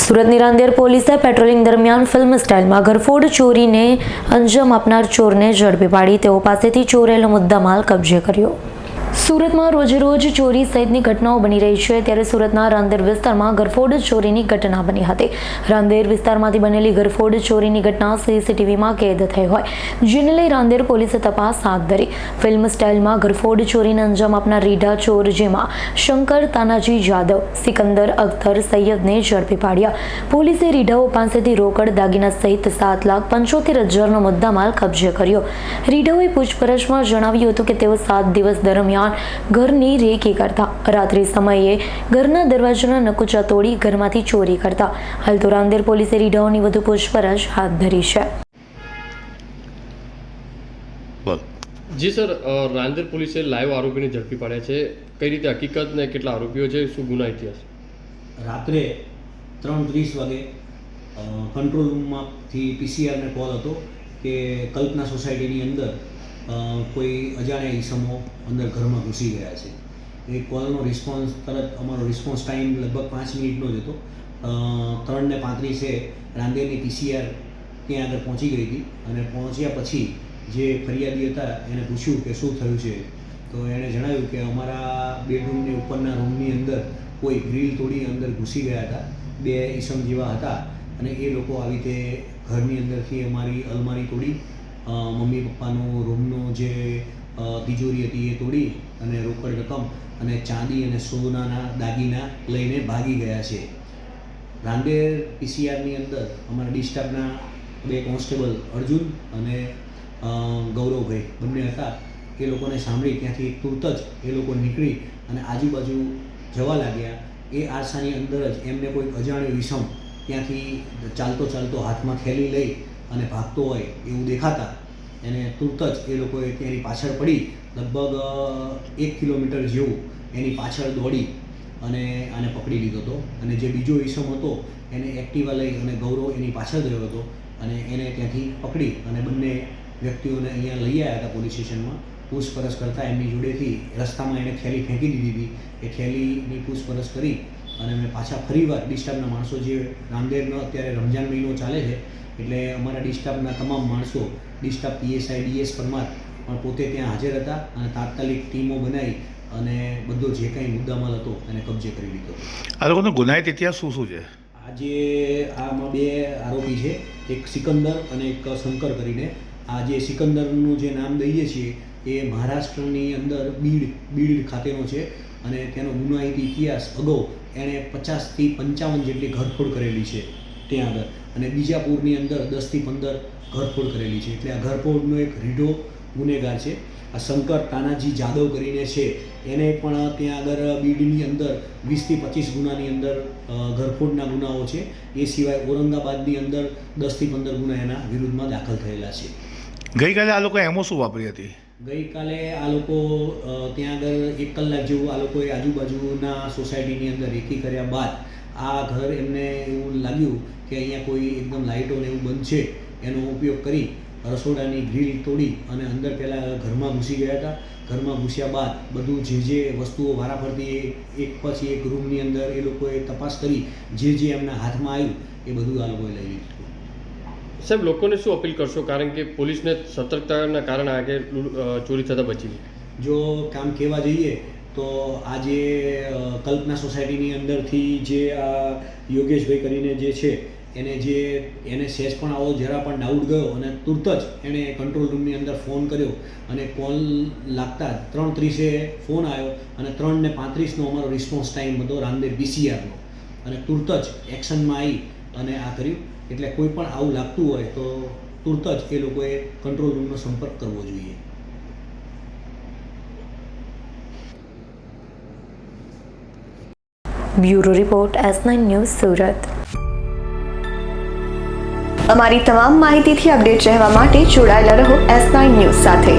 સુરતની રાંદેર પોલીસે પેટ્રોલિંગ દરમિયાન ફિલ્મ સ્ટાઇલમાં ઘરફોડ ચોરીને અંજામ આપનાર ચોરને ઝડપી પાડી. તેઓ પાસેથી ચોરેલો મુદ્દામાલ કબજે કર્યો. સુરતમાં રોજેરોજ ચોરી સહિતની ઘટનાઓ બની રહી છે. ત્યારે સુરતના રાંદેર વિસ્તારમાં ગરફોડ ચોરીની ઘટના બની હતી. રાંદેર વિસ્તારમાંથી બનેલી ગરફોડ ચોરીની ઘટના સીસીટીવીમાં કેદ થઈ હોય, જેને લઈ રાંદેર પોલીસે તપાસ હાથ ધરી. ફિલ્મ સ્ટાઇલમાં ગરફોડ ચોરીને અંજામ આપનાર રીઢા ચોર, જેમાં શંકર, તાનાજી, જાદવ, સિકંદર, અખ્તર, સૈયદને ઝડપી પાડ્યા. પોલીસે રીઢાઓ પાસેથી રોકડ, દાગીના સહિત સાત લાખ પંચોતેર હજારનો મુદ્દામાલ કબજે કર્યો. રીઢાઓએ પૂછપરછમાં જણાવ્યું હતું કે તેઓ સાત દિવસ દરમિયાન ઘરની રેકી કરતા. રાત્રિ સમયે ઘરના દરવાજાના નકુચા તોડી ઘરમાંથી ચોરી કરતા. હાલ તો રાંદેર પોલીસે રીઢાઓની વધુ પૂછપરછ હાથ ધરી છે. જી સર રાંદેર પોલીસે લાઈવ આરોપીને ઝડપી પાડ્યા છે. કઈ રીતે હકીકત ને કેટલા આરોપીઓ છે શું ગુના ઇતિહાસ? રાત્રે ત્રણ ત્રીસ વાગે કંટ્રોલ રૂમમાંથી પીસીઆરને કોલ હતો કે કલ્પના સોસાયટીની અંદર કોઈ અજાણ્યા ઈસમો અંદર ઘરમાં ઘૂસી ગયા છે. એ કોલનો રિસ્પોન્સ તરત અમારો રિસ્પોન્સ ટાઈમ લગભગ પાંચ મિનિટનો જ હતો. ત્રણ ને પાંત્રીસે રાંદેરની પીસીઆર ત્યાં આગળ પહોંચી ગઈ હતી અને પહોંચ્યા પછી જે ફરિયાદી હતા એને પૂછ્યું કે શું થયું છે? તો એણે જણાવ્યું કે અમારા બેડરૂમની ઉપરના રૂમની અંદર કોઈ ગ્રીલ તોડી અંદર ઘૂસી ગયા હતા. બે ઈસમ જેવા હતા અને એ લોકો આવી રીતે ઘરની અંદરથી અમારી અલમારી તોડી મમ્મી પપ્પાનું રૂમનું જે તિજોરી હતી એ તોડી અને રોકડ રકમ અને ચાંદી અને સોનાના દાગીના લઈને ભાગી ગયા છે. રાંદેર પીસીઆરની અંદર અમારા ડી બે કોન્સ્ટેબલ અર્જુન અને ગૌરવભાઈ બંને હતા. એ લોકોને સાંભળી ત્યાંથી તુરત જ એ લોકો નીકળી અને આજુબાજુ જવા લાગ્યા. એ આરસાની અંદર જ એમને કોઈ અજાણ્યો વિષમ ત્યાંથી ચાલતો ચાલતો હાથમાં થેલી લઈ અને ભાગતો હોય એવું દેખાતા, એને તુરત જ એ લોકોએ ત્યાંની પાછળ પડી, લગભગ એક કિલોમીટર જેવું એની પાછળ દોડી અને આને પકડી લીધો હતો. અને જે બીજો ઈસમ હતો, એને એક્ટિવા લઈ અને ગૌરવ એની પાછળ ગયો હતો અને એને ત્યાંથી પકડી અને બંને વ્યક્તિઓને અહીંયા લઈ આવ્યા હતા પોલીસ સ્ટેશનમાં. પૂછપરછ કરતાં એમની જોડેથી રસ્તામાં એણે થેલી ફેંકી દીધી હતી. એ થેલીની પૂછપરછ કરી અને મેં પાછા ફરીવાર ડિસ્ટાફના માણસો જે રામદેવનો અત્યારે રમજાન મહિનો ચાલે છે એટલે અમારા ડિસ્ટાફના તમામ માણસો ડિસ્ટાફ પીએસઆઈ ડીએસ પરમાર પણ પોતે ત્યાં હાજર હતા અને તાત્કાલિક ટીમો બનાવી અને બધો જે કંઈ મુદ્દામાલ હતો એને કબજે કરી લીધો. આ લોકોનો ગુનાહિત ઇતિહાસ શું શું છે? આજે આમાં બે આરોપી છે એક સિકંદર અને એક શંકર કરીને. આ જે સિકંદરનું જે નામ દઈએ છીએ એ મહારાષ્ટ્રની અંદર બીડ બીડ ખાતેનો છે. અને તેનો ગુનાહિત ઇતિહાસ અગાઉ એણે પચાસથી પંચાવન જેટલી ઘરફોડ કરેલી છે ત્યાં આગળ. અને બીજાપુરની અંદર દસથી પંદર ઘરફોડ કરેલી છે. એટલે આ ઘરફોડનો એક રીઢો ગુનેગાર છે. આ શંકર તાનાજી જાદવ કરીને છે. એને પણ ત્યાં આગળ બીડની અંદર વીસથી પચીસ ગુનાની અંદર ઘરફોડના ગુનાઓ છે. એ સિવાય ઔરંગાબાદની અંદર દસથી પંદર ગુના એના વિરુદ્ધમાં દાખલ થયેલા છે. ગઈકાલે આ લોકો એમો શું વાપરી હતી? ગઈકાલે આ લોકો ત્યાં આગળ એક કલાક જેવું આ લોકોએ આજુબાજુના સોસાયટીની અંદર રેકી કર્યા બાદ આ ઘર એમને એવું લાગ્યું કે અહીંયા કોઈ એકદમ લાઇટો ને એવું બંધ છે, એનો ઉપયોગ કરી રસોડાની ગ્રીલ તોડી અને અંદર પહેલાં ઘરમાં ઘૂસી ગયા હતા. ઘરમાં ઘૂસ્યા બાદ બધું જે જે વસ્તુઓ વારાફરતી એક પછી એક રૂમની અંદર એ લોકોએ તપાસ કરી જે જે એમના હાથમાં આવ્યું એ બધું આ લોકોએ લઈ લીધું. સાહેબ, લોકોને શું અપીલ કરશો? કારણ કે પોલીસને સતર્કતાના કારણે આગે ચોરી થતાં બચી જો કામ કહેવા જઈએ, તો આજે કલ્પના સોસાયટીની અંદરથી જે આ યોગેશભાઈ કરીને જે છે, એને જે, એને સેસ પણ આવો જરા પણ ડાઉટ ગયો અને તુરત જ એણે કંટ્રોલ રૂમની અંદર ફોન કર્યો અને કોલ લાગતા ત્રણ ત્રીસે ફોન આવ્યો અને ત્રણ ને પાંત્રીસનો અમારો રિસ્પોન્સ ટાઈમ હતો રામદેવ બીસીઆરનો. અને તુરત જ એક્શનમાં આવી અને આ કર્યું એટલે કોઈ પણ આવું લાગતું હોય તો તુરત જ એ લોકોએ કંટ્રોલ રૂમનો સંપર્ક કરવો જોઈએ. Bureau report S nine news Surat. અમારી તમામ માહિતીથી અપડેટ રહેવા માટે જોડાયેલા રહો એસ નાઇન ન્યૂઝ સાથે.